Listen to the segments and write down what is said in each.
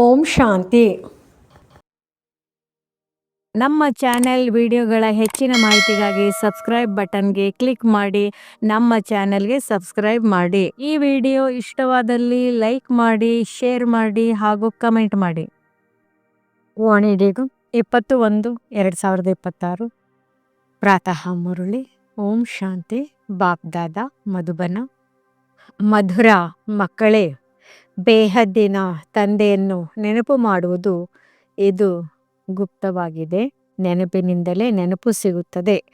ಓಂ ಶಾಂತಿ. ನಮ್ಮ ಚಾನೆಲ್ ವಿಡಿಯೋಗಳ ಹೆಚ್ಚಿನ ಮಾಹಿತಿಗಾಗಿ ಸಬ್ಸ್ಕ್ರೈಬ್ ಬಟನ್ಗೆ ಕ್ಲಿಕ್ ಮಾಡಿ ನಮ್ಮ ಚಾನೆಲ್ಗೆ ಸಬ್ಸ್ಕ್ರೈಬ್ ಮಾಡಿ. ಈ ವಿಡಿಯೋ ಇಷ್ಟವಾದಲ್ಲಿ ಲೈಕ್ ಮಾಡಿ ಶೇರ್ ಮಾಡಿ ಹಾಗೂ ಕಮೆಂಟ್ ಮಾಡಿ. ವಾಣಿಡಿಗು ಇಪ್ಪತ್ತು ಒಂದು ಎರಡು ಸಾವಿರದ ಇಪ್ಪತ್ತಾರು. ಪ್ರಾತಃ ಮುರುಳಿ ಓಂ ಶಾಂತಿ ಬಾಪ್ದಾದ ಮಧುಬನ. ಮಧುರ ಮಕ್ಕಳೇ. ಬೇಹದ್ದಿನ ತಂದೆಯನ್ನು ನೆನಪು ಮಾಡುವುದು ಇದು ಗುಪ್ತವಾಗಿದೆ. ನೆನಪಿನಿಂದಲೇ ನೆನಪು ಸಿಗುತ್ತದೆ.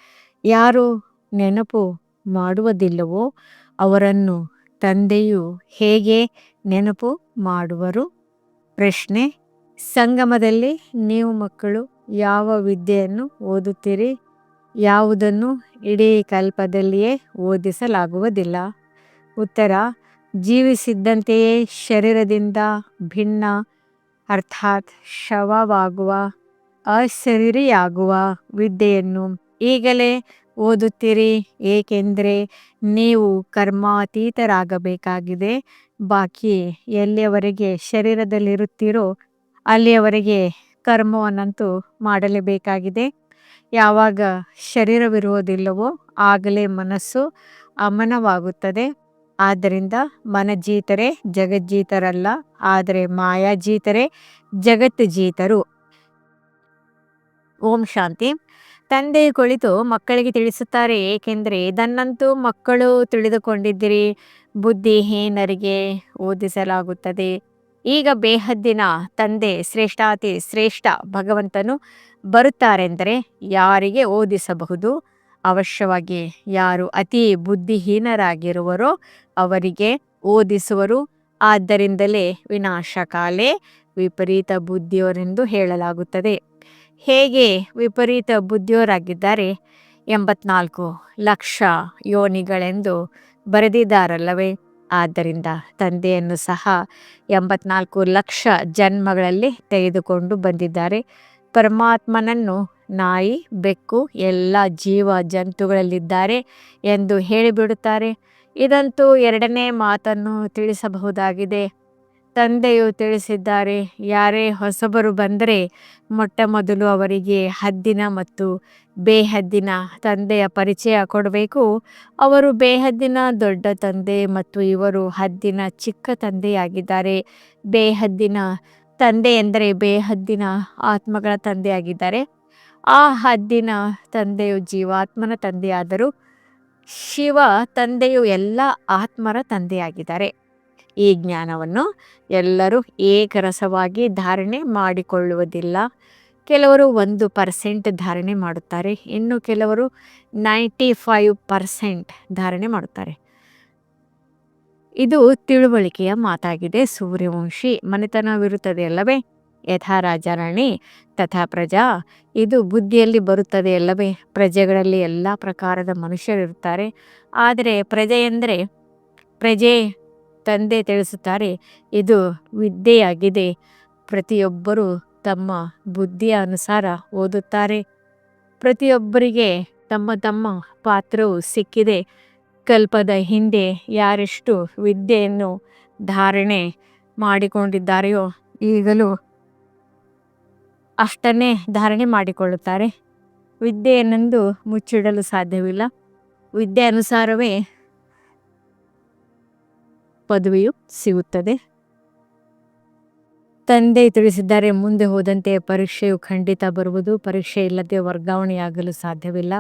ಯಾರು ನೆನಪು ಮಾಡುವುದಿಲ್ಲವೋ ಅವರನ್ನು ತಂದೆಯು ಹೇಗೆ ನೆನಪು ಮಾಡುವರು? ಪ್ರಶ್ನೆ. ಸಂಗಮದಲ್ಲಿ ನೀವು ಮಕ್ಕಳು ಯಾವ ವಿದ್ಯೆಯನ್ನು ಓದುತ್ತೀರಿ? ಯಾವುದನ್ನು ಇಡೀ ಕಲ್ಪದಲ್ಲಿಯೇ ಓದಿಸಲಾಗುವುದಿಲ್ಲ. ಉತ್ತರ. ಜೀವಿಸಿದ್ದಂತೆಯೇ ಶರೀರದಿಂದ ಭಿನ್ನ, ಅರ್ಥಾತ್ ಶವವಾಗುವ, ಅಶರೀರಿಯಾಗುವ ವಿದ್ಯೆಯನ್ನು ಈಗಲೇ ಓದುತ್ತೀರಿ. ಏಕೆಂದರೆ ನೀವು ಕರ್ಮಾತೀತರಾಗಬೇಕಾಗಿದೆ. ಬಾಕಿ ಎಲ್ಲಿಯವರೆಗೆ ಶರೀರದಲ್ಲಿರುತ್ತೀರೋ ಅಲ್ಲಿಯವರೆಗೆ ಕರ್ಮವನ್ನಂತೂ ಮಾಡಲೇಬೇಕಾಗಿದೆ. ಯಾವಾಗ ಶರೀರವಿರುವುದಿಲ್ಲವೋ ಆಗಲೇ ಮನಸ್ಸು ಅಮನವಾಗುತ್ತದೆ. ಆದ್ದರಿಂದ ಮನಜೀತರೆ ಜಗಜ್ಜೀತರಲ್ಲ, ಆದರೆ ಮಾಯಾಜೀತರೆ ಜಗತ್ತು ಜೀತರು ಓಂ ಶಾಂತಿ. ತಂದೆ ಕುಳಿತು ಮಕ್ಕಳಿಗೆ ತಿಳಿಸುತ್ತಾರೆ, ಏಕೆಂದರೆ ಇದನ್ನಂತೂ ಮಕ್ಕಳು ತಿಳಿದುಕೊಂಡಿದ್ದಿರಿ ಬುದ್ಧಿಹೀನರಿಗೆ ಓದಿಸಲಾಗುತ್ತದೆ. ಈಗ ಬೇಹದ್ದಿನ ತಂದೆ ಶ್ರೇಷ್ಠಾತಿ ಶ್ರೇಷ್ಠ ಭಗವಂತನು ಬರುತ್ತಾರೆಂದರೆ ಯಾರಿಗೆ ಓದಿಸಬಹುದು? ಅವಶ್ಯವಾಗಿ ಯಾರು ಅತಿ ಬುದ್ಧಿಹೀನರಾಗಿರುವರೋ ಅವರಿಗೆ ಓದಿಸುವರು. ಆದ್ದರಿಂದಲೇ ವಿನಾಶಕಾಲೆ ವಿಪರೀತ ಬುದ್ಧಿಯವರೆಂದು ಹೇಳಲಾಗುತ್ತದೆ. ಹೇಗೆ ವಿಪರೀತ ಬುದ್ಧಿಯವರಾಗಿದ್ದಾರೆ ಎಂಬತ್ನಾಲ್ಕು ಲಕ್ಷ ಯೋನಿಗಳೆಂದು ಬರೆದಿದ್ದಾರಲ್ಲವೇ? ಆದ್ದರಿಂದ ತಂದೆಯನ್ನು ಸಹ ಎಂಬತ್ನಾಲ್ಕು ಲಕ್ಷ ಜನ್ಮಗಳಲ್ಲಿ ತೆಗೆದುಕೊಂಡು ಬಂದಿದ್ದಾರೆ. ಪರಮಾತ್ಮನನ್ನು ನಾಯಿ, ಬೆಕ್ಕು ಎಲ್ಲ ಜೀವ ಜಂತುಗಳಲ್ಲಿದ್ದಾರೆ ಎಂದು ಹೇಳಿಬಿಡುತ್ತಾರೆ. ಇದಂತೂ ಎರಡನೇ ಮಾತನ್ನು ತಿಳಿಸಬಹುದಾಗಿದೆ. ತಂದೆಯು ತಿಳಿಸಿದ್ದಾರೆ, ಯಾರೇ ಹೊಸಬರು ಬಂದರೆ ಮೊಟ್ಟ ಮೊದಲು ಅವರಿಗೆ ಹದ್ದಿನ ಮತ್ತು ಬೇಹದ್ದಿನ ತಂದೆಯ ಪರಿಚಯ ಕೊಡಬೇಕು. ಅವರು ಬೇಹದ್ದಿನ ದೊಡ್ಡ ತಂದೆ ಮತ್ತು ಇವರು ಹದ್ದಿನ ಚಿಕ್ಕ ತಂದೆಯಾಗಿದ್ದಾರೆ. ಬೇಹದ್ದಿನ ತಂದೆ ಎಂದರೆ ಬೇಹದ್ದಿನ ಆತ್ಮಗಳ ತಂದೆಯಾಗಿದ್ದಾರೆ. ಆ ಹದ್ದಿನ ತಂದೆಯು ಜೀವಾತ್ಮನ ತಂದೆಯಾದರೂ ಶಿವ ತಂದೆಯು ಎಲ್ಲ ಆತ್ಮರ ತಂದೆಯಾಗಿದ್ದಾರೆ. ಈ ಜ್ಞಾನವನ್ನು ಎಲ್ಲರೂ ಏಕರಸವಾಗಿ ಧಾರಣೆ ಮಾಡಿಕೊಳ್ಳುವುದಿಲ್ಲ. ಕೆಲವರು ಒಂದು ಪರ್ಸೆಂಟ್ ಧಾರಣೆ ಮಾಡುತ್ತಾರೆ, ಇನ್ನು ಕೆಲವರು ನೈಂಟಿ ಫೈವ್ ಪರ್ಸೆಂಟ್ ಧಾರಣೆ ಮಾಡುತ್ತಾರೆ. ಇದು ತಿಳುವಳಿಕೆಯ ಮಾತಾಗಿದೆ ಸೂರ್ಯವಂಶಿ. ಮನೆತನವಿರುತ್ತದೆ ಅಲ್ಲವೇ? ಯಥಾ ರಾಜಾರಾಣಿ ತಥಾ ಪ್ರಜಾ. ಇದು ಬುದ್ಧಿಯಲ್ಲಿ ಬರುತ್ತದೆ ಅಲ್ಲವೇ? ಪ್ರಜೆಗಳಲ್ಲಿ ಎಲ್ಲ ಪ್ರಕಾರದ ಮನುಷ್ಯರಿರುತ್ತಾರೆ ಆದರೆ ಪ್ರಜೆ ಎಂದರೆ, ಪ್ರಜೆ ತಂದೆ ತಿಳಿಸುತ್ತಾರೆ, ಇದು ವಿದ್ಯೆಯಾಗಿದೆ. ಪ್ರತಿಯೊಬ್ಬರೂ ತಮ್ಮ ಬುದ್ಧಿಯ ಅನುಸಾರ ಓದುತ್ತಾರೆ. ಪ್ರತಿಯೊಬ್ಬರಿಗೆ ತಮ್ಮ ತಮ್ಮ ಪಾತ್ರವು ಸಿಕ್ಕಿದೆ. ಕಲ್ಪದ ಹಿಂದೆ ಯಾರೆಷ್ಟು ವಿದ್ಯೆಯನ್ನು ಧಾರಣೆ ಮಾಡಿಕೊಂಡಿದ್ದಾರೆಯೋ, ಈಗಲೂ ಅಷ್ಟನ್ನೇ ಧಾರಣೆ ಮಾಡಿಕೊಳ್ಳುತ್ತಾರೆ. ವಿದ್ಯೆಯನ್ನೆಂದು ಮುಚ್ಚಿಡಲು ಸಾಧ್ಯವಿಲ್ಲ. ವಿದ್ಯೆ ಅನುಸಾರವೇ ಪದವಿಯು ಸಿಗುತ್ತದೆ. ತಂದೆ ತಿಳಿಸಿದ್ದಾರೆ, ಮುಂದೆ ಹೋದಂತೆ ಪರೀಕ್ಷೆಯು ಖಂಡಿತ ಬರುವುದು. ಪರೀಕ್ಷೆ ಇಲ್ಲದೆ ವರ್ಗಾವಣೆಯಾಗಲು ಸಾಧ್ಯವಿಲ್ಲ.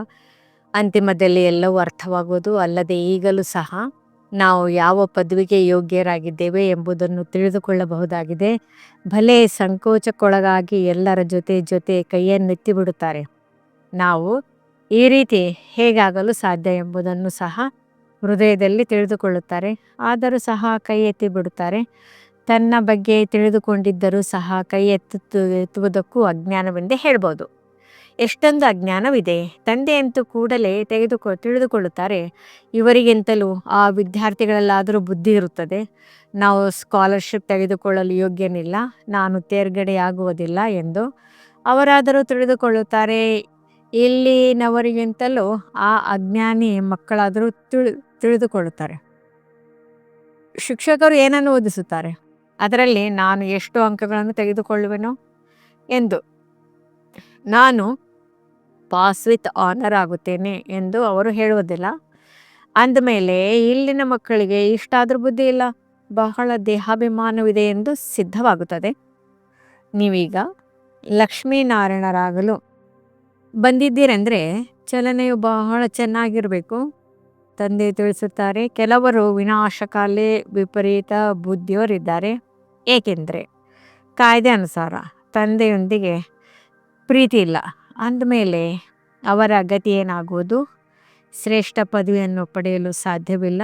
ಅಂತಿಮದಲ್ಲಿ ಎಲ್ಲವೂ ಅರ್ಥವಾಗುವುದು. ಅಲ್ಲದೆ ಈಗಲೂ ಸಹ ನಾವು ಯಾವ ಪದವಿಗೆ ಯೋಗ್ಯರಾಗಿದ್ದೇವೆ ಎಂಬುದನ್ನು ತಿಳಿದುಕೊಳ್ಳಬಹುದಾಗಿದೆ. ಭಲೆ ಸಂಕೋಚಕ್ಕೊಳಗಾಗಿ ಎಲ್ಲರ ಜೊತೆ ಜೊತೆ ಕೈಯನ್ನೆತ್ತಿ ಬಿಡುತ್ತಾರೆ. ನಾವು ಈ ರೀತಿ ಹೇಗಾಗಲು ಸಾಧ್ಯ ಎಂಬುದನ್ನು ಸಹ ಹೃದಯದಲ್ಲಿ ತಿಳಿದುಕೊಳ್ಳುತ್ತಾರೆ. ಆದರೂ ಸಹ ಕೈ ಎತ್ತಿ ಬಿಡುತ್ತಾರೆ. ತನ್ನ ಬಗ್ಗೆ ತಿಳಿದುಕೊಂಡಿದ್ದರೂ ಸಹ ಕೈ ಎತ್ತು ಎತ್ತುವುದಕ್ಕೂ ಅಜ್ಞಾನವೆಂದೇ ಹೇಳ್ಬೋದು. ಎಷ್ಟೊಂದು ಅಜ್ಞಾನವಿದೆ. ತಂದೆಯಂತೂ ಕೂಡಲೇ ತೆಗೆದುಕೊ, ತಿಳಿದುಕೊಳ್ಳುತ್ತಾರೆ, ಇವರಿಗಿಂತಲೂ ಆ ವಿದ್ಯಾರ್ಥಿಗಳಲ್ಲಾದರೂ ಬುದ್ಧಿ ಇರುತ್ತದೆ. ನಾವು ಸ್ಕಾಲರ್ಶಿಪ್ ತೆಗೆದುಕೊಳ್ಳಲು ಯೋಗ್ಯನಿಲ್ಲ. ನಾನು ತೇರ್ಗಡೆಯಾಗುವುದಿಲ್ಲ ಎಂದು ಅವರಾದರೂ ತಿಳಿದುಕೊಳ್ಳುತ್ತಾರೆ. ಇಲ್ಲಿನವರಿಗಿಂತಲೂ ಆ ಅಜ್ಞಾನಿ ಮಕ್ಕಳಾದರೂ ತಿಳಿ, ತಿಳಿದುಕೊಳ್ಳುತ್ತಾರೆ. ಶಿಕ್ಷಕರು ಏನನ್ನು ಓದಿಸುತ್ತಾರೆ? ಅದರಲ್ಲಿ ನಾನು ಎಷ್ಟು ಅಂಕಗಳನ್ನು ತೆಗೆದುಕೊಳ್ಳುವೆನೋ? ಎಂದು. ನಾನು ಪಾಸ್ ವಿತ್ ಆನರ್ ಆಗುತ್ತೇನೆ ಎಂದು ಅವರು ಹೇಳುವುದಿಲ್ಲ. ಅಂದಮೇಲೆ ಇಲ್ಲಿನ ಮಕ್ಕಳಿಗೆ ಇಷ್ಟಾದರೂ ಬುದ್ಧಿ ಇಲ್ಲ. ಬಹಳ ದೇಹಾಭಿಮಾನವಿದೆ ಎಂದು ಸಿದ್ಧವಾಗುತ್ತದೆ. ನೀವೀಗ ಲಕ್ಷ್ಮೀನಾರಾಯಣರಾಗಲು ಬಂದಿದ್ದೀರೆಂದರೆ ಚಲನೆಯು ಬಹಳ ಚೆನ್ನಾಗಿರಬೇಕು. ತಂದೆ ತಿಳಿಸುತ್ತಾರೆ, ಕೆಲವರು ವಿನಾಶಕಾಲೆ ವಿಪರೀತ ಬುದ್ಧಿಯವರಿದ್ದಾರೆ ಏಕೆಂದರೆ ಕಾಯ್ದೆ ಅನುಸಾರ ತಂದೆಯೊಂದಿಗೆ ಪ್ರೀತಿ ಇಲ್ಲ. ಅಂದಮೇಲೆ ಅವರ ಗತಿ ಏನಾಗುವುದು? ಶ್ರೇಷ್ಠ ಪದವಿಯನ್ನು ಪಡೆಯಲು ಸಾಧ್ಯವಿಲ್ಲ.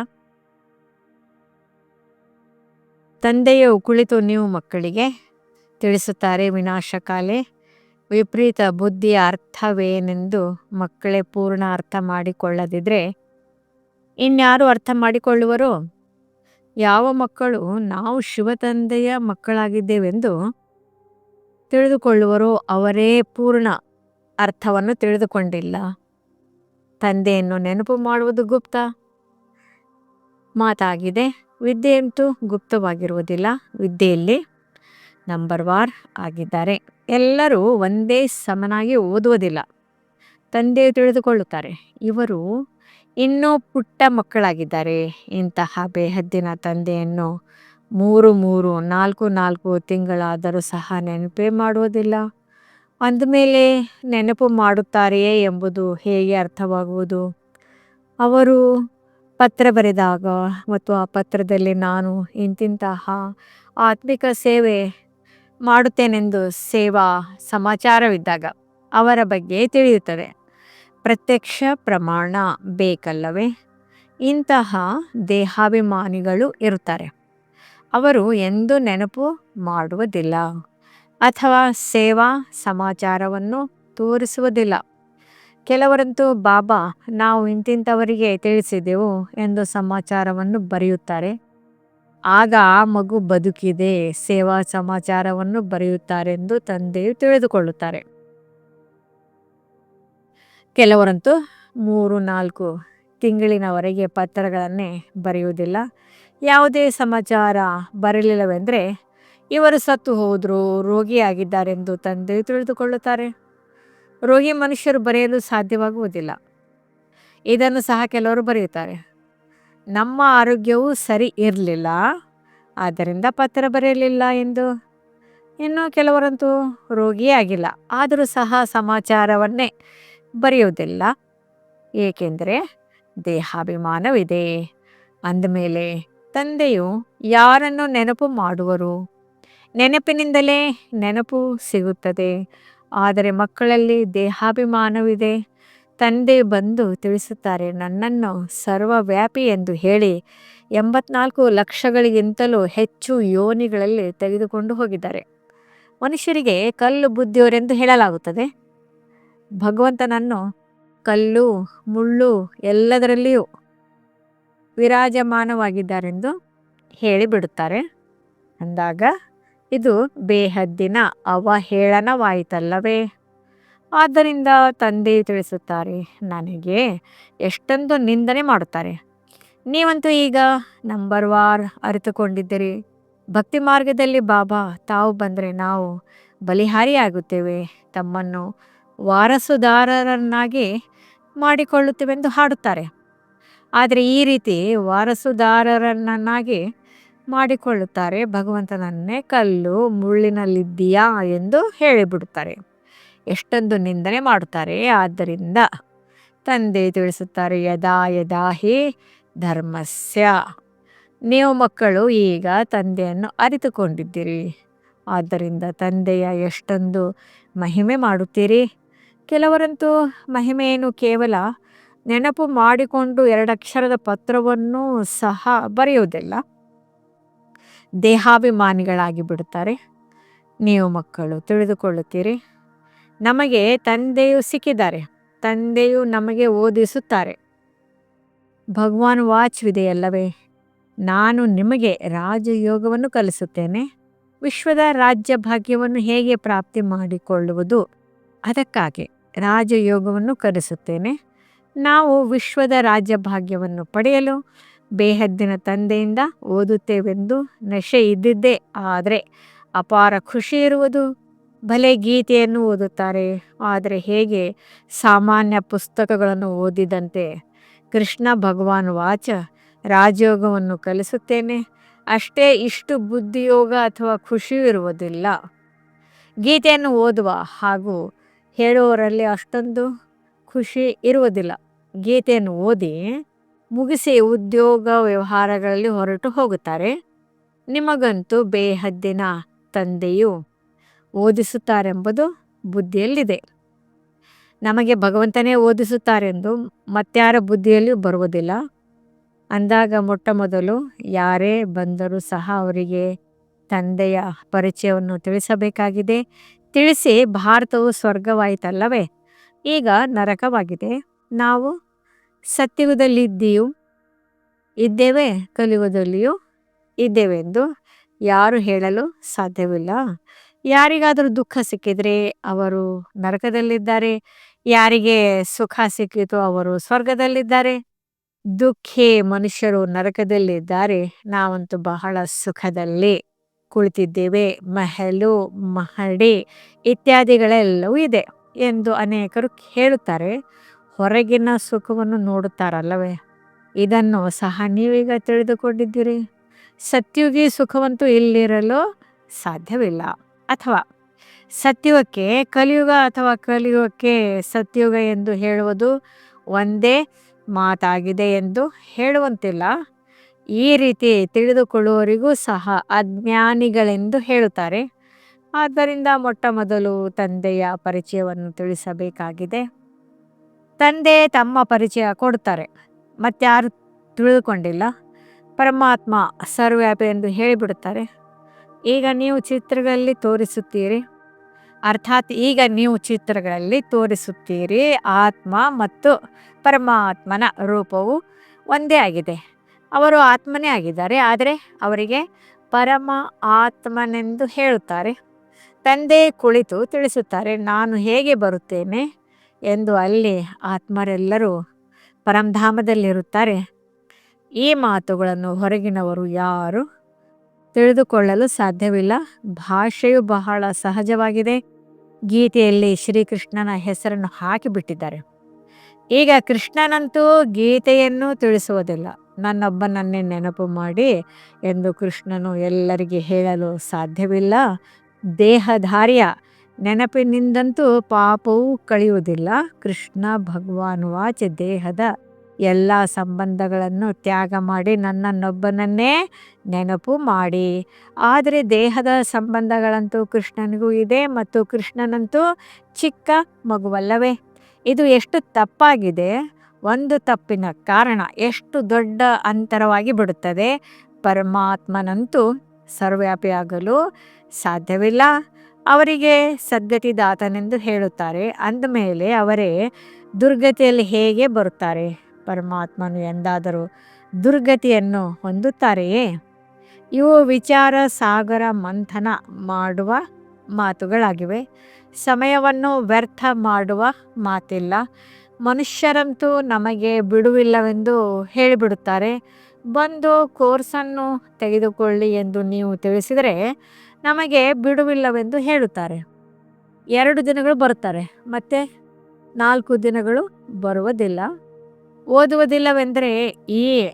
ತಂದೆಯು ಕುಳಿತು ನೀವು ಮಕ್ಕಳಿಗೆ ತಿಳಿಸುತ್ತಾರೆ, ವಿನಾಶಕಾಲೆ. ವಿಪರೀತ ಬುದ್ಧಿಯ ಅರ್ಥವೇನೆಂದು ಮಕ್ಕಳೇ ಪೂರ್ಣ ಅರ್ಥ ಮಾಡಿಕೊಳ್ಳದಿದ್ದರೆ ಇನ್ಯಾರು ಅರ್ಥ ಮಾಡಿಕೊಳ್ಳುವರೋ? ಯಾವ ಮಕ್ಕಳು ನಾವು ಶಿವತಂದೆಯ ಮಕ್ಕಳಾಗಿದ್ದೇವೆಂದು ತಿಳಿದುಕೊಳ್ಳುವರೋ ಅವರೇ ಪೂರ್ಣ ಅರ್ಥವನ್ನು ತಿಳಿದುಕೊಂಡಿಲ್ಲ. ತಂದೆಯನ್ನು ನೆನಪು ಮಾಡುವುದು ಗುಪ್ತ. ಮಾತಾಗಿದೆ ವಿದ್ಯೆ ಅಂತೂ ಗುಪ್ತವಾಗಿರುವುದಿಲ್ಲ. ವಿದ್ಯೆಯಲ್ಲಿ ನಂಬರ್ ವಾರ್ ಆಗಿದ್ದಾರೆ. ಎಲ್ಲರೂ ಒಂದೇ ಸಮನಾಗಿ ಓದುವುದಿಲ್ಲ. ತಂದೆ ತಿಳಿದುಕೊಳ್ಳುತ್ತಾರೆ, ಇವರು ಇನ್ನೂ ಪುಟ್ಟ ಮಕ್ಕಳಾಗಿದ್ದಾರೆ. ಇಂತಹ ಬೇಹದ್ದಿನ ತಂದೆಯನ್ನು ಮೂರು ಮೂರು, ನಾಲ್ಕು ನಾಲ್ಕು ತಿಂಗಳಾದರೂ ಸಹ ನೆನಪೇ ಮಾಡುವುದಿಲ್ಲ. ಅಂದಮೇಲೆ ನೆನಪು ಮಾಡುತ್ತಾರೆಯೇ ಎಂಬುದು ಹೇಗೆ ಅರ್ಥವಾಗುವುದು? ಅವರು ಪತ್ರ ಬರೆದಾಗ ಮತ್ತು ಆ ಪತ್ರದಲ್ಲಿ ನಾನು ಇಂತಿಂತಹ ಆತ್ಮಿಕ ಸೇವೆ ಮಾಡುತ್ತೇನೆಂದು ಸೇವಾ ಸಮಾಚಾರವಿದ್ದಾಗ ಅವರ ಬಗ್ಗೆ ತಿಳಿಯುತ್ತದೆ. ಪ್ರತ್ಯಕ್ಷ ಪ್ರಮಾಣ ಬೇಕಲ್ಲವೇ? ಇಂತಹ ದೇಹಾಭಿಮಾನಿಗಳು ಇರುತ್ತಾರೆ. ಅವರು ಎಂದು ನೆನಪು ಮಾಡುವುದಿಲ್ಲ. ಅಥವಾ ಸೇವಾ ಸಮಾಚಾರವನ್ನು ತೋರಿಸುವುದಿಲ್ಲ. ಕೆಲವರಂತೂ, ಬಾಬಾ, ನಾವು ಇಂತಿಂಥವರಿಗೆ ತಿಳಿಸಿದೆವು ಎಂದು ಸಮಾಚಾರವನ್ನು ಬರೆಯುತ್ತಾರೆ. ಆಗ ಆ ಮಗು ಬದುಕಿದೆ, ಸೇವಾ ಸಮಾಚಾರವನ್ನು ಬರೆಯುತ್ತಾರೆಂದು ತಂದೆಯು ತಿಳಿದುಕೊಳ್ಳುತ್ತಾರೆ. ಕೆಲವರಂತೂ, ಮೂರು, ನಾಲ್ಕು ತಿಂಗಳಿನವರೆಗೆ ಪತ್ರಗಳನ್ನೇ ಬರೆಯುವುದಿಲ್ಲ. ಯಾವುದೇ ಸಮಾಚಾರ ಬರಲಿಲ್ಲವೆಂದರೆ ಇವರು ಸತ್ತು ಹೋದರು ರೋಗಿಯಾಗಿದ್ದಾರೆಂದು ತಂದೆ ತಿಳಿದುಕೊಳ್ಳುತ್ತಾರೆ. ರೋಗಿ ಮನುಷ್ಯರು ಬರೆಯಲು ಸಾಧ್ಯವಾಗುವುದಿಲ್ಲ. ಇದನ್ನು ಸಹ ಕೆಲವರು ಬರೆಯುತ್ತಾರೆ. ನಮ್ಮ ಆರೋಗ್ಯವು ಸರಿ ಇರಲಿಲ್ಲ, ಆದ್ದರಿಂದ ಪತ್ರ ಬರೆಯಲಿಲ್ಲ ಎಂದು. ಇನ್ನು ಕೆಲವರಂತೂ ರೋಗಿಯೇ ಆಗಿಲ್ಲ, ಆದರೂ ಸಹ ಸಮಾಚಾರವನ್ನೇ ಬರೆಯುವುದಿಲ್ಲ. ಏಕೆಂದರೆ ದೇಹಾಭಿಮಾನವಿದೆ. ಅಂದಮೇಲೆ ತಂದೆಯು ಯಾರನ್ನು ನೆನಪು ಮಾಡುವರು? ನೆನಪಿನಿಂದಲೇ ನೆನಪು ಸಿಗುತ್ತದೆ. ಆದರೆ ಮಕ್ಕಳಲ್ಲಿ ದೇಹಾಭಿಮಾನವಿದೆ. ತಂದೆ ಬಂದು ತಿಳಿಸುತ್ತಾರೆ, ನನ್ನನ್ನು ಸರ್ವವ್ಯಾಪಿ ಎಂದು ಹೇಳಿ. ಎಂಬತ್ನಾಲ್ಕು ಲಕ್ಷಗಳಿಗಿಂತಲೂ ಹೆಚ್ಚು ಯೋನಿಗಳಲ್ಲಿ ತೆಗೆದುಕೊಂಡು ಹೋಗಿದ್ದಾರೆ. ಮನುಷ್ಯರಿಗೆ ಕಲ್ಲು ಬುದ್ಧಿಯವರೆಂದು ಹೇಳಲಾಗುತ್ತದೆ. ಭಗವಂತನನ್ನು ಕಲ್ಲು, ಮುಳ್ಳು ಎಲ್ಲದರಲ್ಲಿಯೂ ವಿರಾಜಮಾನವಾಗಿದ್ದಾರೆಂದು ಹೇಳಿಬಿಡುತ್ತಾರೆ. ಅಂದಾಗ ಇದು ಬೇಹದ್ದಿನ ಅವಹೇಳನವಾಯಿತಲ್ಲವೇ? ಆದ್ದರಿಂದ ತಂದೆ ತಿಳಿಸುತ್ತಾರೆ, ನನಗೆ ಎಷ್ಟೊಂದು ನಿಂದನೆ ಮಾಡುತ್ತಾರೆ. ನೀವಂತೂ ಈಗ ನಂಬರ್ ವಾರ್ ಅರಿತುಕೊಂಡಿದ್ದೀರಿ. ಭಕ್ತಿ ಮಾರ್ಗದಲ್ಲಿ ಬಾಬಾ, ತಾವು ಬಂದರೆ ನಾವು ಬಲಿಹಾರಿಯಾಗುತ್ತೇವೆ. ತಮ್ಮನ್ನು ವಾರಸುದಾರರನ್ನಾಗಿ ಮಾಡಿಕೊಳ್ಳುತ್ತೇವೆಂದು ಹಾಡುತ್ತಾರೆ. ಆದರೆ ಈ ರೀತಿ ವಾರಸುದಾರರನ್ನಾಗಿ ಮಾಡಿಕೊಳ್ಳುತ್ತಾರೆ. ಭಗವಂತನನ್ನೇ ಕಲ್ಲು, ಮುಳ್ಳಿನಲ್ಲಿದ್ದೀಯಾ ಎಂದು ಹೇಳಿಬಿಡುತ್ತಾರೆ. ಎಷ್ಟೊಂದು ನಿಂದನೆ ಮಾಡುತ್ತಾರೆ. ಆದ್ದರಿಂದ ತಂದೆ ತಿಳಿಸುತ್ತಾರೆ, ಯದಾ ಯದಾ, ಹೇ ಧರ್ಮಸ್ಯ. ನೀವು ಮಕ್ಕಳು ಈಗ ತಂದೆಯನ್ನು ಅರಿತುಕೊಂಡಿದ್ದೀರಿ. ಆದ್ದರಿಂದ ತಂದೆಯ ಎಷ್ಟೊಂದು ಮಹಿಮೆ ಮಾಡುತ್ತೀರಿ. ಕೆಲವರಂತೂ ಮಹಿಮೆಯನ್ನು ಕೇವಲ ನೆನಪು ಮಾಡಿಕೊಂಡು ಎರಡಕ್ಷರದ ಪತ್ರವನ್ನು ಸಹ ಬರೆಯುವುದಿಲ್ಲ. ದೇಹಾಭಿಮಾನಿಗಳಾಗಿ ಬಿಡುತ್ತಾರೆ ನೀವು ಮಕ್ಕಳು, ತಿಳಿದುಕೊಳ್ಳುತ್ತೀರಿ. ನಮಗೆ ತಂದೆಯು ಸಿಕ್ಕಿದ್ದಾರೆ. ತಂದೆಯು ನಮಗೆ ಓದಿಸುತ್ತಾರೆ. ಭಗವಾನ್ ವಾಚ್ವಿದೆಯಲ್ಲವೇ ನಾನು ನಿಮಗೆ ರಾಜಯೋಗವನ್ನು ಕಲಿಸುತ್ತೇನೆ. ವಿಶ್ವದ ರಾಜ್ಯ ಭಾಗ್ಯವನ್ನು ಹೇಗೆ ಪ್ರಾಪ್ತಿ ಮಾಡಿಕೊಳ್ಳುವುದು, ಅದಕ್ಕಾಗಿ ರಾಜಯೋಗವನ್ನು ಕಲಿಸುತ್ತೇನೆ. ನಾವು ವಿಶ್ವದ ರಾಜ್ಯ ಭಾಗ್ಯವನ್ನು ಪಡೆಯಲು ಬೇಹದ್ದಿನ ತಂದೆಯಿಂದ ಓದುತ್ತೇವೆಂದು ನಶೆ ಇದ್ದಿದ್ದೇ. ಆದರೆ ಅಪಾರ ಖುಷಿ ಇರುವುದು ಭಲೆ ಗೀತೆಯನ್ನು ಓದುತ್ತಾರೆ. ಆದರೆ ಹೇಗೆ ಸಾಮಾನ್ಯ ಪುಸ್ತಕಗಳನ್ನು ಓದಿದಂತೆ. ಕೃಷ್ಣ ಭಗವಾನ್ ವಾಚ ರಾಜಯೋಗವನ್ನು ಕಲಿಸುತ್ತೇನೆ. ಅಷ್ಟೇ ಇಷ್ಟು ಬುದ್ಧಿಯೋಗ ಅಥವಾ ಖುಷಿಯೂ ಇರುವುದಿಲ್ಲ. ಗೀತೆಯನ್ನು ಓದುವ ಹಾಗೂ ಹೇಳುವವರಲ್ಲಿ ಅಷ್ಟೊಂದು ಖುಷಿ ಇರುವುದಿಲ್ಲ. ಗೀತೆಯನ್ನು ಓದಿ ಮುಗಿಸಿ ಉದ್ಯೋಗ ವ್ಯವಹಾರಗಳಲ್ಲಿ ಹೊರಟು ಹೋಗುತ್ತಾರೆ. ನಿಮಗಂತೂ ಬೇಹದ್ದಿನ ತಂದೆಯು ಓದಿಸುತ್ತಾರೆಂಬುದು ಬುದ್ಧಿಯಲ್ಲಿದೆ. ನಮಗೆ ಭಗವಂತನೇ ಓದಿಸುತ್ತಾರೆಂದು ಮತ್ತಾರ ಬುದ್ಧಿಯಲ್ಲಿಯೂ ಬರುವುದಿಲ್ಲ. ಅಂದಾಗ ಮೊಟ್ಟ ಮೊದಲು ಯಾರೇ ಬಂದರೂ ಸಹ ಅವರಿಗೆ ತಂದೆಯ ಪರಿಚಯವನ್ನು ತಿಳಿಸಬೇಕಾಗಿದೆ. ತಿಳಿಸಿ ಭಾರತವು ಸ್ವರ್ಗವಾಯಿತಲ್ಲವೇ? ಈಗ ನರಕವಾಗಿದೆ. ನಾವು ಸತ್ಯುಗದಲ್ಲಿದ್ದೀಯೂ ಇದ್ದೇವೆ ಕಲಿಯುಗದಲ್ಲಿಯೂ ಇದ್ದೇವೆಂದು ಯಾರು ಹೇಳಲು ಸಾಧ್ಯವಿಲ್ಲ. ಯಾರಿಗಾದರೂ ದುಃಖ ಸಿಕ್ಕಿದರೆ ಅವರು ನರಕದಲ್ಲಿದ್ದಾರೆ. ಯಾರಿಗೆ ಸುಖ ಸಿಕ್ಕಿತು ಅವರು ಸ್ವರ್ಗದಲ್ಲಿದ್ದಾರೆ. ದುಃಖಿ ಮನುಷ್ಯರು ನರಕದಲ್ಲಿದ್ದಾರೆ. ನಾವಂತೂ ಬಹಳ ಸುಖದಲ್ಲಿ ಕುಳಿತಿದ್ದೇವೆ. ಮಹಲು, ಮಹಡಿ ಇತ್ಯಾದಿಗಳೆಲ್ಲವೂ ಇದೆ ಎಂದು ಅನೇಕರು ಹೇಳುತ್ತಾರೆ. ಹೊರಗಿನ ಸುಖವನ್ನು ನೋಡುತ್ತಾರಲ್ಲವೇ? ಇದನ್ನು ಸಹ ನೀವೀಗ ತಿಳಿದುಕೊಂಡಿದ್ದೀರಿ. ಸತ್ಯುಗಿ ಸುಖವಂತೂ ಇಲ್ಲಿರಲು ಸಾಧ್ಯವಿಲ್ಲ. ಅಥವಾ ಸತ್ಯುಗಕ್ಕೆ ಕಲಿಯುಗ ಅಥವಾ ಕಲಿಯುಗಕ್ಕೆ ಸತ್ಯುಗ ಎಂದು ಹೇಳುವುದು ಒಂದೇ ಮಾತಾಗಿದೆ ಎಂದು ಹೇಳುವಂತಿಲ್ಲ. ಈ ರೀತಿ ತಿಳಿದುಕೊಳ್ಳುವವರಿಗೂ ಸಹ ಅಜ್ಞಾನಿಗಳೆಂದು ಹೇಳುತ್ತಾರೆ. ಆದ್ದರಿಂದ ಮೊಟ್ಟ ಮೊದಲು ತಂದೆಯ ಪರಿಚಯವನ್ನು ತಿಳಿಸಬೇಕಾಗಿದೆ. ತಂದೆ ತಮ್ಮ ಪರಿಚಯ ಕೊಡ್ತಾರೆ. ಮತ್ತಾರು ತಿಳಿದುಕೊಂಡಿಲ್ಲ ಪರಮಾತ್ಮ ಸರ್ವ್ಯಾಪಿ ಎಂದು ಹೇಳಿಬಿಡುತ್ತಾರೆ. ಈಗ ನೀವು ಚಿತ್ರಗಳಲ್ಲಿ ತೋರಿಸುತ್ತೀರಿ. ಅರ್ಥಾತ್ ಈಗ ನೀವು ಚಿತ್ರಗಳಲ್ಲಿ ತೋರಿಸುತ್ತೀರಿ. ಆತ್ಮ ಮತ್ತು ಪರಮಾತ್ಮನ ರೂಪವು ಒಂದೇ ಆಗಿದೆ. ಅವರು ಆತ್ಮನೇ ಆಗಿದ್ದಾರೆ. ಆದರೆ ಅವರಿಗೆ ಪರಮ ಆತ್ಮನೆಂದು ಹೇಳುತ್ತಾರೆ. ತಂದೆ ಕುಳಿತು ತಿಳಿಸುತ್ತಾರೆ, ನಾನು ಹೇಗೆ ಬರುತ್ತೇನೆ? ಎಂದು ಅಲ್ಲಿ ಆತ್ಮರೆಲ್ಲರೂ ಪರಂಧಾಮದಲ್ಲಿರುತ್ತಾರೆ. ಈ ಮಾತುಗಳನ್ನು ಹೊರಗಿನವರು ಯಾರು ತಿಳಿದುಕೊಳ್ಳಲು ಸಾಧ್ಯವಿಲ್ಲ. ಭಾಷೆಯು ಬಹಳ ಸಹಜವಾಗಿದೆ. ಗೀತೆಯಲ್ಲಿ ಶ್ರೀಕೃಷ್ಣನ ಹೆಸರನ್ನು ಹಾಕಿಬಿಟ್ಟಿದ್ದಾರೆ. ಈಗ ಕೃಷ್ಣನಂತೂ ಗೀತೆಯನ್ನು ತಿಳಿಸುವುದಿಲ್ಲ. ನನ್ನೊಬ್ಬನನ್ನೇ ನೆನಪು ಮಾಡಿ ಎಂದು ಕೃಷ್ಣನು ಎಲ್ಲರಿಗೆ ಹೇಳಲು ಸಾಧ್ಯವಿಲ್ಲ. ದೇಹಧಾರಿಯ ನೆನಪಿನಿಂದಂತೂ ಪಾಪವೂ ಕಳೆಯುವುದಿಲ್ಲ. ಕೃಷ್ಣ ಭಗವಾನ್ ವಾಚ ದೇಹದ ಎಲ್ಲ ಸಂಬಂಧಗಳನ್ನು ತ್ಯಾಗ ಮಾಡಿ ನನ್ನನ್ನೊಬ್ಬನನ್ನೇ ನೆನಪು ಮಾಡಿ. ಆದರೆ ದೇಹದ ಸಂಬಂಧಗಳಂತೂ ಕೃಷ್ಣನಿಗೂ ಇದೆ ಮತ್ತು ಕೃಷ್ಣನಂತೂ ಚಿಕ್ಕ ಮಗುವಲ್ಲವೇ? ಇದು ಎಷ್ಟು ತಪ್ಪಾಗಿದೆ? ಒಂದು ತಪ್ಪಿನ ಕಾರಣ ಎಷ್ಟು ದೊಡ್ಡ ಅಂತರವಾಗಿ ಬಿಡುತ್ತದೆ? ಪರಮಾತ್ಮನಂತೂ ಸರ್ವ್ಯಾಪಿಯಾಗಲು ಸಾಧ್ಯವಿಲ್ಲ. ಅವರಿಗೆ ಸದ್ಗತಿದಾತನೆಂದು ಹೇಳುತ್ತಾರೆ. ಅಂದಮೇಲೆ ಅವರೇ ದುರ್ಗತಿಯಲ್ಲಿ ಹೇಗೆ ಬರುತ್ತಾರೆ? ಪರಮಾತ್ಮನು ಎಂದಾದರೂ ದುರ್ಗತಿಯನ್ನು ಹೊಂದುತ್ತಾರೆಯೇ? ಇವು ವಿಚಾರ, ಸಾಗರ, ಮಂಥನ ಮಾಡುವ ಮಾತುಗಳಾಗಿವೆ. ಸಮಯವನ್ನು ವ್ಯರ್ಥ ಮಾಡುವ ಮಾತಿಲ್ಲ. ಮನುಷ್ಯರಂತೂ ನಮಗೆ ಬಿಡುವಿಲ್ಲವೆಂದು ಹೇಳಿಬಿಡುತ್ತಾರೆ. ಬಂದು ಕೋರ್ಸನ್ನು ತೆಗೆದುಕೊಳ್ಳಿ ಎಂದು ನೀವು ತಿಳಿಸಿದರೆ ನಮಗೆ ಬಿಡುವಿಲ್ಲವೆಂದು ಹೇಳುತ್ತಾರೆ. ಎರಡು ದಿನಗಳು ಬರುತ್ತಾರೆ ಮತ್ತೆ ನಾಲ್ಕು ದಿನಗಳು ಬರುವುದಿಲ್ಲ. ಓದುವುದಿಲ್ಲವೆಂದರೆ ಈ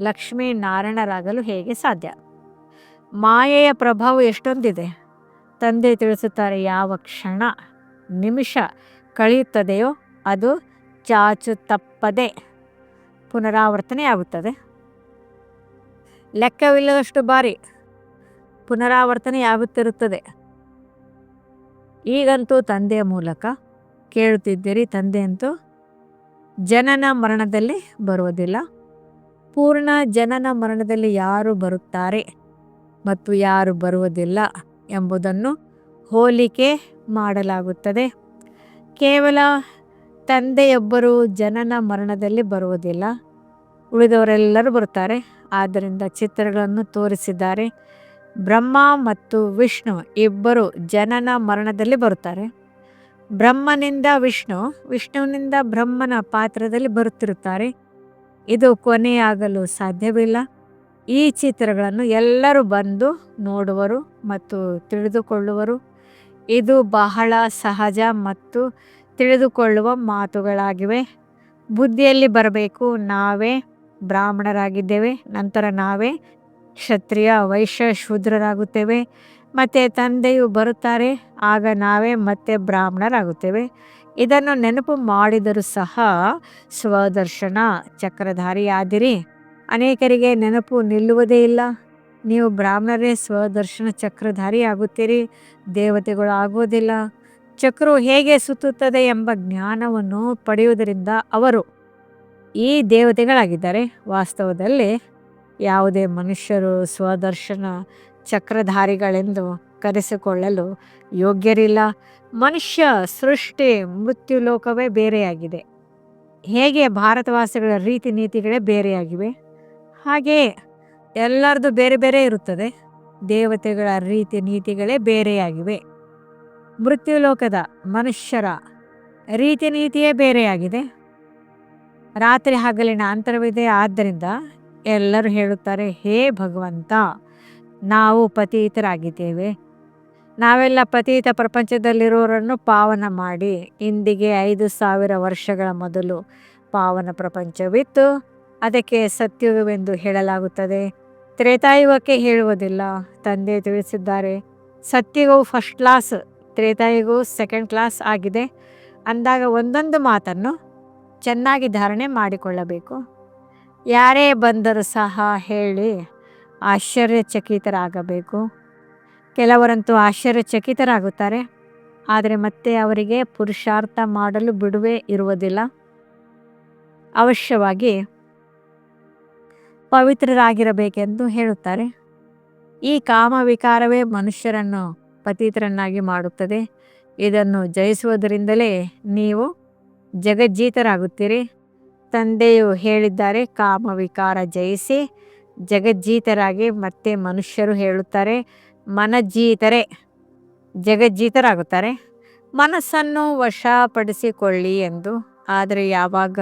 ಲಕ್ಷ್ಮೀ ನಾರಾಯಣರಾಗಲು ಹೇಗೆ ಸಾಧ್ಯ? ಮಾಯೆಯ ಪ್ರಭಾವ ಎಷ್ಟೊಂದಿದೆ? ತಂದೆ ತಿಳಿಸುತ್ತಾರೆ, ಯಾವ ಕ್ಷಣ ನಿಮಿಷ ಕಳೆಯುತ್ತದೆಯೋ ಅದು ಚಾಚು ತಪ್ಪದೆ ಪುನರಾವರ್ತನೆಯಾಗುತ್ತದೆ. ಲೆಕ್ಕವಿಲ್ಲದಷ್ಟು ಬಾರಿ ಪುನರಾವರ್ತನೆಯಾಗುತ್ತಿರುತ್ತದೆ. ಈಗಂತೂ ತಂದೆಯ ಮೂಲಕ ಕೇಳುತ್ತಿದ್ದೀರಿ ತಂದೆಯಂತೂ ಜನನ ಮರಣದಲ್ಲಿ ಬರುವುದಿಲ್ಲ. ಪೂರ್ಣ ಜನನ ಮರಣದಲ್ಲಿ ಯಾರು ಬರುತ್ತಾರೆ ಮತ್ತು ಯಾರು ಬರುವುದಿಲ್ಲ ಎಂಬುದನ್ನು ಹೋಲಿಕೆ ಮಾಡಲಾಗುತ್ತದೆ. ಕೇವಲ ತಂದೆಯೊಬ್ಬರು ಜನನ ಮರಣದಲ್ಲಿ ಬರುವುದಿಲ್ಲ. ಉಳಿದವರೆಲ್ಲರೂ ಬರುತ್ತಾರೆ. ಆದ್ದರಿಂದ ಚಿತ್ರಗಳನ್ನು ತೋರಿಸಿದ್ದಾರೆ. ಬ್ರಹ್ಮ ಮತ್ತು ವಿಷ್ಣು ಇಬ್ಬರು ಜನನ ಮರಣದಲ್ಲಿ ಬರುತ್ತಾರೆ. ಬ್ರಹ್ಮನಿಂದ ವಿಷ್ಣು ವಿಷ್ಣುವಿನಿಂದ ಬ್ರಹ್ಮನ ಪಾತ್ರದಲ್ಲಿ ಬರುತ್ತಿರುತ್ತಾರೆ. ಇದು ಕೊನೆಯಾಗಲು ಸಾಧ್ಯವಿಲ್ಲ. ಈ ಚಿತ್ರಗಳನ್ನು ಎಲ್ಲರೂ ಬಂದು ನೋಡುವರು ಮತ್ತು ತಿಳಿದುಕೊಳ್ಳುವರು. ಇದು ಬಹಳ ಸಹಜ ಮತ್ತು ತಿಳಿದುಕೊಳ್ಳುವ ಮಾತುಗಳಾಗಿವೆ. ಬುದ್ಧಿಯಲ್ಲಿ ಬರಬೇಕು, ನಾವೇ ಬ್ರಾಹ್ಮಣರಾಗಿದ್ದೇವೆ, ನಂತರ ನಾವೇ ಕ್ಷತ್ರಿಯ ವೈಶ್ಯ ಶೂದ್ರರಾಗುತ್ತೇವೆ. ಮತ್ತು ತಂದೆಯು ಬರುತ್ತಾರೆ. ಆಗ ನಾವೇ ಮತ್ತೆ ಬ್ರಾಹ್ಮಣರಾಗುತ್ತೇವೆ. ಇದನ್ನು ನೆನಪು ಮಾಡಿದರೂ ಸಹ ಸ್ವದರ್ಶನ ಚಕ್ರಧಾರಿಯಾದಿರಿ. ಅನೇಕರಿಗೆ ನೆನಪು ನಿಲ್ಲುವುದೇ ಇಲ್ಲ. ನೀವು ಬ್ರಾಹ್ಮಣರೇ ಸ್ವದರ್ಶನ ಚಕ್ರಧಾರಿ ಆಗುತ್ತೀರಿ ದೇವತೆಗಳು ಆಗುವುದಿಲ್ಲ. ಚಕ್ರವು ಹೇಗೆ ಸುತ್ತುತ್ತದೆ ಎಂಬ ಜ್ಞಾನವನ್ನು ಪಡೆಯುವುದರಿಂದ ಅವರು ಈ ದೇವತೆಗಳಾಗಿದ್ದಾರೆ. ವಾಸ್ತವದಲ್ಲಿ ಯಾವುದೇ ಮನುಷ್ಯರು ಸ್ವದರ್ಶನ ಚಕ್ರಧಾರಿಗಳೆಂದು ಕರೆಸಿಕೊಳ್ಳಲು ಯೋಗ್ಯರಿಲ್ಲ. ಮನುಷ್ಯ ಸೃಷ್ಟಿ ಮೃತ್ಯು ಲೋಕವೇ ಬೇರೆಯಾಗಿದೆ. ಹೇಗೆ ಭಾರತವಾಸಿಗಳ ರೀತಿ ನೀತಿಗಳೇ ಬೇರೆಯಾಗಿವೆ? ಹಾಗೆಯೇ ಎಲ್ಲರದು ಬೇರೆ ಬೇರೆ ಇರುತ್ತದೆ. ದೇವತೆಗಳ ರೀತಿ ನೀತಿಗಳೇ ಬೇರೆಯಾಗಿವೆ. ಮೃತ್ಯು ಲೋಕದ ಮನುಷ್ಯರ ರೀತಿ ನೀತಿಯೇ ಬೇರೆಯಾಗಿದೆ. ರಾತ್ರಿ ಹಗಲಿನ ಅಂತರವಿದೆ. ಆದ್ದರಿಂದ ಎಲ್ಲರೂ ಹೇಳುತ್ತಾರೆ, ಹೇ ಭಗವಂತ, ನಾವು ಪತೀತರಾಗಿದ್ದೇವೆ. ನಾವೆಲ್ಲ ಪತೀತ ಪ್ರಪಂಚದಲ್ಲಿರೋರನ್ನು ಪಾವನ ಮಾಡಿ, ಇಂದಿಗೆ ಐದು ಸಾವಿರ ವರ್ಷಗಳ ಮೊದಲು ಪಾವನ ಪ್ರಪಂಚವಿತ್ತು. ಅದಕ್ಕೆ ಸತ್ಯುಗವೆಂದು ಹೇಳಲಾಗುತ್ತದೆ. ತ್ರೇತಾಯುಗಕ್ಕೆ ಹೇಳುವುದಿಲ್ಲ, ತಂದೆ ತಿಳಿಸಿದ್ದಾರೆ. ಸತ್ಯಗವು ಫಸ್ಟ್ ಕ್ಲಾಸ್ ತ್ರೇತಾಯುಗವು ಸೆಕೆಂಡ್ ಕ್ಲಾಸ್ ಆಗಿದೆ. ಅಂದಾಗ ಒಂದೊಂದು ಮಾತನ್ನು ಚೆನ್ನಾಗಿ ಧಾರಣೆ ಮಾಡಿಕೊಳ್ಳಬೇಕು. ಯಾರೇ ಬಂದರೂ ಸಹ ಹೇಳಿ ಆಶ್ಚರ್ಯಚಕಿತರಾಗಬೇಕು. ಕೆಲವರಂತೂ ಆಶ್ಚರ್ಯಚಕಿತರಾಗುತ್ತಾರೆ. ಆದರೆ ಮತ್ತೆ ಅವರಿಗೆ ಪುರುಷಾರ್ಥ ಮಾಡಲು ಬಿಡುವೆ ಇರುವುದಿಲ್ಲ. ಅವಶ್ಯವಾಗಿ ಪವಿತ್ರರಾಗಿರಬೇಕೆಂದು ಹೇಳುತ್ತಾರೆ. ಈ ಕಾಮ ವಿಕಾರವೇ ಮನುಷ್ಯರನ್ನು ಪತಿತರನ್ನಾಗಿ ಮಾಡುತ್ತದೆ. ಇದನ್ನು ಜಯಿಸುವುದರಿಂದಲೇ ನೀವು ಜಗಜ್ಜೀತರಾಗುತ್ತೀರಿ. ತಂದೆಯು ಹೇಳಿದ್ದಾರೆ, ಕಾಮ ವಿಕಾರ ಜಯಿಸಿ, ಜಗಜ್ಜೀತರಾಗಿ ಮತ್ತೆ ಮನುಷ್ಯರು ಹೇಳುತ್ತಾರೆ ಮನಜೀತರೆ ಜಗಜ್ಜೀತರಾಗುತ್ತಾರೆ. ಮನಸ್ಸನ್ನು ವಶಪಡಿಸಿಕೊಳ್ಳಿ ಎಂದು. ಆದರೆ ಯಾವಾಗ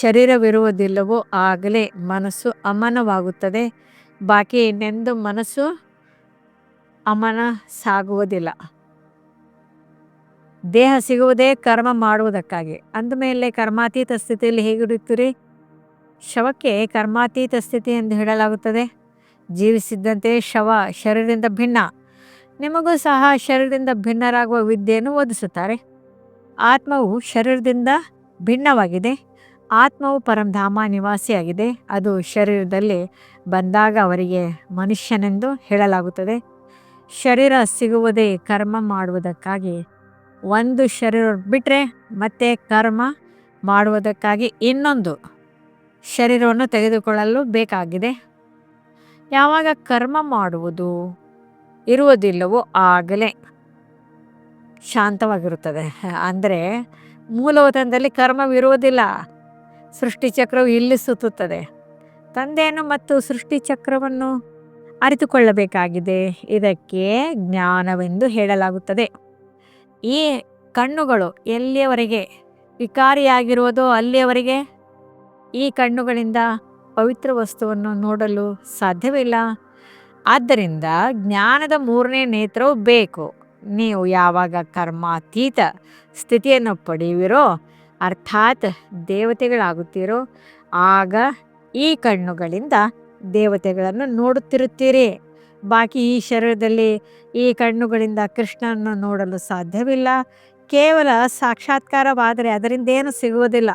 ಶರೀರವಿರುವುದಿಲ್ಲವೋ ಆಗಲೇ ಮನಸ್ಸು ಅಮನವಾಗುತ್ತದೆ. ಬಾಕಿ ಇನ್ನೆಂದು ಮನಸ್ಸು ಅಮನ ಸಾಗುವುದಿಲ್ಲ ದೇಹ ಸಿಗುವುದೇ ಕರ್ಮ ಮಾಡುವುದಕ್ಕಾಗಿ. ಅಂದಮೇಲೆ ಕರ್ಮಾತೀತ ಸ್ಥಿತಿಯಲ್ಲಿ ಹೇಗಿರುತ್ತೀರಿ ಶವಕ್ಕೆ ಕರ್ಮಾತೀತ ಸ್ಥಿತಿ ಎಂದು ಹೇಳಲಾಗುತ್ತದೆ. ಜೀವಿಸಿದ್ದಂತೆ ಶವ ಶರೀರದಿಂದ ಭಿನ್ನ. ನಿಮಗೂ ಸಹ ಶರೀರದಿಂದ ಭಿನ್ನರಾಗುವ ವಿದ್ಯೆಯನ್ನು ಓದಿಸುತ್ತಾರೆ. ಆತ್ಮವು ಶರೀರದಿಂದ ಭಿನ್ನವಾಗಿದೆ. ಆತ್ಮವು ಪರಂಧಾಮ ನಿವಾಸಿಯಾಗಿದೆ. ಅದು ಶರೀರದಲ್ಲಿ ಬಂದಾಗ ಅವರಿಗೆ ಮನುಷ್ಯನೆಂದು ಹೇಳಲಾಗುತ್ತದೆ. ಶರೀರ ಸಿಗುವುದೇ ಕರ್ಮ ಮಾಡುವುದಕ್ಕಾಗಿ ಒಂದು ಶರೀರ ಬಿಟ್ಟರೆ ಮತ್ತೆ ಕರ್ಮ ಮಾಡುವುದಕ್ಕಾಗಿ ಇನ್ನೊಂದು ಶರೀರವನ್ನು ತೆಗೆದುಕೊಳ್ಳಲು ಬೇಕಾಗಿದೆ. ಯಾವಾಗ ಕರ್ಮ ಮಾಡುವುದು ಇರುವುದಿಲ್ಲವೋ ಆಗಲೇ ಶಾಂತವಾಗಿರುತ್ತದೆ. ಅಂದರೆ ಮೂಲವತನದಲ್ಲಿ ಕರ್ಮವಿರುವುದಿಲ್ಲ ಸೃಷ್ಟಿಚಕ್ರವು ಇಲ್ಲಿ ಸುತ್ತುತ್ತದೆ. ತಂದೆಯನ್ನು ಮತ್ತು ಸೃಷ್ಟಿ ಚಕ್ರವನ್ನು ಅರಿತುಕೊಳ್ಳಬೇಕಾಗಿದೆ. ಇದಕ್ಕೆ ಜ್ಞಾನವೆಂದು ಹೇಳಲಾಗುತ್ತದೆ. ಈ ಕಣ್ಣುಗಳು ಎಲ್ಲಿಯವರೆಗೆ ವಿಕಾರಿಯಾಗಿರುವುದೋ ಅಲ್ಲಿಯವರೆಗೆ ಈ ಕಣ್ಣುಗಳಿಂದ ಪವಿತ್ರ ವಸ್ತುವನ್ನು ನೋಡಲು ಸಾಧ್ಯವಿಲ್ಲ. ಆದ್ದರಿಂದ ಜ್ಞಾನದ ಮೂರನೇ ನೇತ್ರವು ಬೇಕು. ನೀವು ಯಾವಾಗ ಕರ್ಮಾತೀತ ಸ್ಥಿತಿಯನ್ನು ಪಡೆಯುವಿರೋ, ಅರ್ಥಾತ್ ದೇವತೆಗಳಾಗುತ್ತೀರೋ, ಆಗ ಈ ಕಣ್ಣುಗಳಿಂದ ದೇವತೆಗಳನ್ನು ನೋಡುತ್ತಿರುತ್ತೀರಿ. ಬಾಕಿ ಈ ಶರೀರದಲ್ಲಿ ಈ ಕಣ್ಣುಗಳಿಂದ ಕೃಷ್ಣನನ್ನು ನೋಡಲು ಸಾಧ್ಯವಿಲ್ಲ. ಕೇವಲ ಸಾಕ್ಷಾತ್ಕಾರವಾದರೆ ಅದರಿಂದ ಏನು ಸಿಗುವುದಿಲ್ಲ.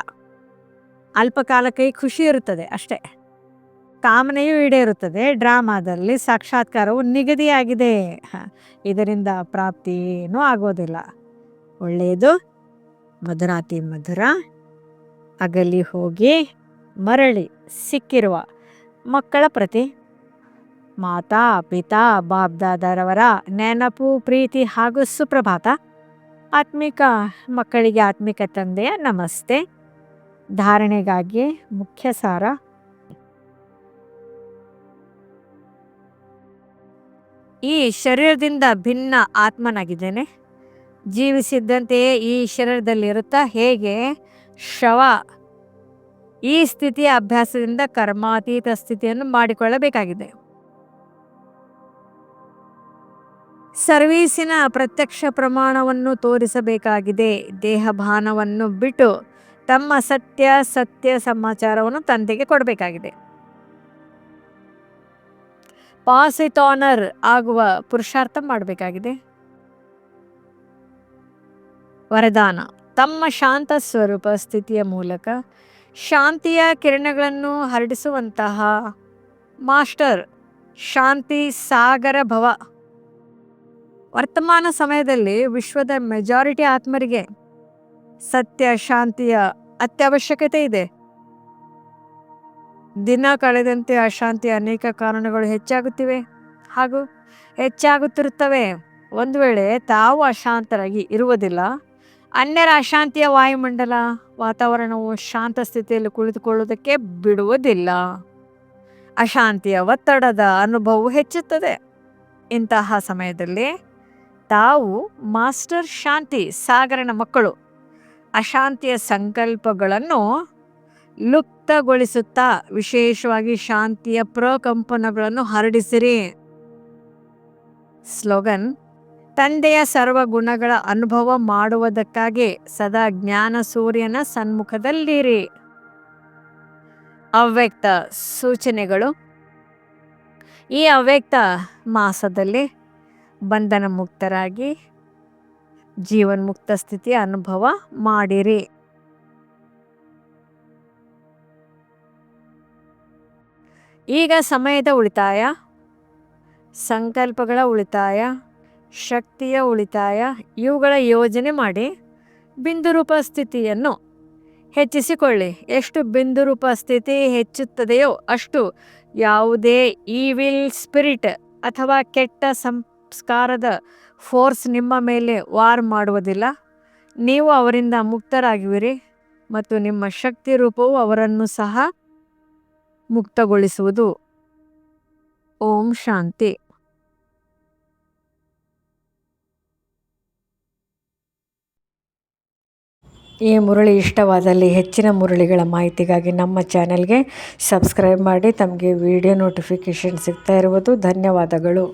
ಅಲ್ಪಕಾಲಕ್ಕೆ ಖುಷಿ ಇರುತ್ತದೆ ಅಷ್ಟೇ. ಕಾಮನೆಯೂ ಈಡೇರುತ್ತದೆ. ಡ್ರಾಮಾದಲ್ಲಿ ಸಾಕ್ಷಾತ್ಕಾರವು ನಿಗದಿಯಾಗಿದೆ. ಇದರಿಂದ ಪ್ರಾಪ್ತಿ ಏನೂ ಆಗೋದಿಲ್ಲ. ಒಳ್ಳೆಯದು. ಮಧುರಾತಿ ಮಧುರ. ಅಗಲಿ ಹೋಗಿ ಮರಳಿ ಸಿಕ್ಕಿರುವ ಮಕ್ಕಳ ಪ್ರತಿ ಮಾತಾ, ಪಿತಾ ಬಾಬ್ದಾದರವರ ನೆನಪು, ಪ್ರೀತಿ ಹಾಗೂ ಸುಪ್ರಭಾತ. ಆತ್ಮಿಕ ಮಕ್ಕಳಿಗೆ ಆತ್ಮಿಕ ತಂದೆಯ ನಮಸ್ತೆ. ಧಾರಣೆಗಾಗಿ ಮುಖ್ಯ ಸಾರ. ಈ ಶರೀರದಿಂದ ಭಿನ್ನ ಆತ್ಮನಾಗಿದ್ದೇನೆ. ಜೀವಿಸಿದ್ದಂತೆಯೇ ಈ ಶರೀರದಲ್ಲಿರುತ್ತಾ ಹೇಗೆ? ಶವ ಈ ಸ್ಥಿತಿಯ ಅಭ್ಯಾಸದಿಂದ ಕರ್ಮಾತೀತ ಸ್ಥಿತಿಯನ್ನು ಮಾಡಿಕೊಳ್ಳಬೇಕಾಗಿದೆ. ಸರ್ವೀಸಿನ ಪ್ರತ್ಯಕ್ಷ ಪ್ರಮಾಣವನ್ನು ತೋರಿಸಬೇಕಾಗಿದೆ. ದೇಹಭಾನವನ್ನು ಬಿಟ್ಟು ತಮ್ಮ ಸತ್ಯ ಸತ್ಯ ಸಮಾಚಾರವನ್ನು ತಂದೆಗೆ ಕೊಡಬೇಕಾಗಿದೆ. ಪಾಸ್ ಆನರ್ ಆಗುವ ಪುರುಷಾರ್ಥ ಮಾಡಬೇಕಾಗಿದೆ. ವರದಾನ. ತಮ್ಮ ಶಾಂತ ಸ್ವರೂಪ ಸ್ಥಿತಿಯ ಮೂಲಕ ಶಾಂತಿಯ ಕಿರಣಗಳನ್ನು ಹರಡಿಸುವಂತಹ ಮಾಸ್ಟರ್ ಶಾಂತಿ ಸಾಗರ ಭವ ವರ್ತಮಾನ ಸಮಯದಲ್ಲಿ ವಿಶ್ವದ ಮೆಜಾರಿಟಿ ಆತ್ಮರಿಗೆ ಸತ್ಯ, ಶಾಂತಿಯ ಅತ್ಯವಶ್ಯಕತೆ ಇದೆ. ದಿನ ಕಳೆದಂತೆ ಅಶಾಂತಿಯ ಅನೇಕ ಕಾರಣಗಳು ಹೆಚ್ಚಾಗುತ್ತಿವೆ ಹಾಗೂ ಹೆಚ್ಚಾಗುತ್ತಿರುತ್ತವೆ. ಒಂದು ವೇಳೆ ತಾವು ಅಶಾಂತರಾಗಿ ಇರುವುದಿಲ್ಲ, ಅನ್ಯರ ಅಶಾಂತಿಯ ವಾಯುಮಂಡಲ ವಾತಾವರಣವು ಶಾಂತ ಸ್ಥಿತಿಯಲ್ಲಿ ಕುಳಿತುಕೊಳ್ಳುವುದಕ್ಕೆ ಬಿಡುವುದಿಲ್ಲ. ಅಶಾಂತಿಯ ಒತ್ತಡದ ಅನುಭವವು ಹೆಚ್ಚುತ್ತದೆ. ಇಂತಹ ಸಮಯದಲ್ಲಿ ತಾವು ಮಾಸ್ಟರ್ ಶಾಂತಿ, ಸಾಗರನ ಮಕ್ಕಳು. ಅಶಾಂತಿಯ ಸಂಕಲ್ಪಗಳನ್ನು ಲುಪ್ತಗೊಳಿಸುತ್ತಾ ವಿಶೇಷವಾಗಿ ಶಾಂತಿಯ ಪ್ರಕಂಪನಗಳನ್ನು ಹರಡಿಸಿರಿ. ಸ್ಲೋಗನ್, ತಂದೆಯ ಸರ್ವ ಗುಣಗಳ ಅನುಭವ ಮಾಡುವುದಕ್ಕಾಗಿ ಸದಾ ಜ್ಞಾನ ಸೂರ್ಯನ ಸನ್ಮುಖದಲ್ಲಿರಿ. ಅವ್ಯಕ್ತ ಸೂಚನೆಗಳು. ಈ ಅವ್ಯಕ್ತ ಮಾಸದಲ್ಲಿ ಬಂಧನ ಮುಕ್ತರಾಗಿ ಜೀವನ್ಮುಕ್ತ ಸ್ಥಿತಿ ಅನುಭವ ಮಾಡಿರಿ. ಈಗ ಸಮಯದ ಉಳಿತಾಯ, ಸಂಕಲ್ಪಗಳ ಉಳಿತಾಯ, ಶಕ್ತಿಯ ಉಳಿತಾಯ, ಇವುಗಳ ಯೋಜನೆ ಮಾಡಿ ಬಿಂದುರೂಪ ಸ್ಥಿತಿಯನ್ನು ಹೆಚ್ಚಿಸಿಕೊಳ್ಳಿ. ಎಷ್ಟು ಬಿಂದುರೂಪ ಸ್ಥಿತಿ ಹೆಚ್ಚುತ್ತದೆಯೋ ಅಷ್ಟು ಯಾವುದೇ ಈವಿಲ್ ಸ್ಪಿರಿಟ್ ಅಥವಾ ಕೆಟ್ಟ ಸಂಸ್ಕಾರದ ಫೋರ್ಸ್ ನಿಮ್ಮ ಮೇಲೆ ವಾರ್ ಮಾಡುವುದಿಲ್ಲ. ನೀವು ಅವರಿಂದ ಮುಕ್ತರಾಗಿವಿರಿ ಮತ್ತು ನಿಮ್ಮ ಶಕ್ತಿ ರೂಪವು ಅವರನ್ನು ಸಹ ಮುಕ್ತಗೊಳಿಸುವುದು. ಓಂ ಶಾಂತಿ. ಈ ಮುರಳಿ ಇಷ್ಟವಾದಲ್ಲಿ ಹೆಚ್ಚಿನ ಮುರಳಿಗಳ ಮಾಹಿತಿಗಾಗಿ ನಮ್ಮ ಚಾನೆಲ್ಗೆ ಸಬ್ಸ್ಕ್ರೈಬ್ ಮಾಡಿ, ತಮಗೆ ವಿಡಿಯೋ ನೋಟಿಫಿಕೇಷನ್ ಸಿಗ್ತಾ ಇರುವುದು. ಧನ್ಯವಾದಗಳು.